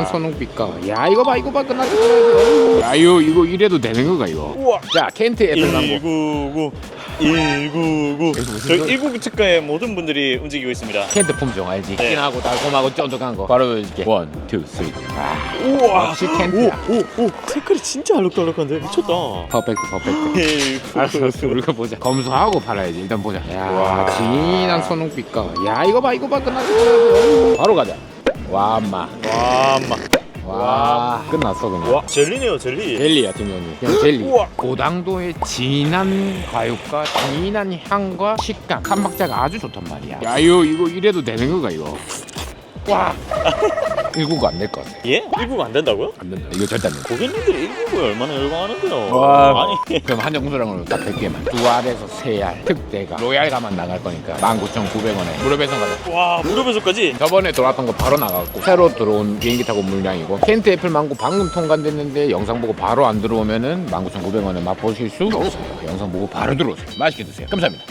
진한 선홍빛깔. 야 이거 봐 이거 봐 끝났어. 끝났어. 야 이거 이거 이래도 되는 거가 이거. 우와. 자 켄트 애플망고. 199 199 무슨 저희 소리? 199 특가의 모든 분들이 움직이고 있습니다 켄트 품종 알지? 네. 진하고 달콤하고 쫀득한 거. 바로 이렇게 원, 투, 쓰리. 아, 우와 역시 켄트야. 오오오 색깔이 진짜 알록달록한데 미쳤다 퍼펙트 퍼펙트. 알았어, 알았어. 우리가 보자. 검수하고 팔아야지. 일단 보자. 야, 와. 진한 선홍빛깔. 야, 이거 봐, 이거 봐, 끝났어. 끝났어. 바로 가자. 와, 엄마. 와 엄마 와, 끝났어 그냥. 와 젤리네요 젤리 젤리 같은 경우는 그냥 젤리. 우와. 고당도의 진한 과육과 진한 향과 식감, 칸박자가 아주 좋단 말이야. 야, 이거 이거 이래도 되는 거가 이거. 와. 일구가 안 될 것 같아. 예? 199안 된다고요? 안 된다. 이거 절대 안 된다. 고객님들이 199에 얼마나 열광하는데요 와. 아니 그럼 한정수량으로 딱 100개만 두 알에서 세알 특대가 로얄 가만 나갈 거니까 19,900원에 무료 배송 가자 와 무료 배송까지 저번에 돌았던 거 바로 나갔고 새로 들어온 비행기 타고 물량이고 켄트 애플 망고 방금 통관됐는데 영상 보고 바로 안 들어오면은 19,900원에 맛보실 수 없어요 영상 보고 바로 들어오세요 맛있게 드세요 감사합니다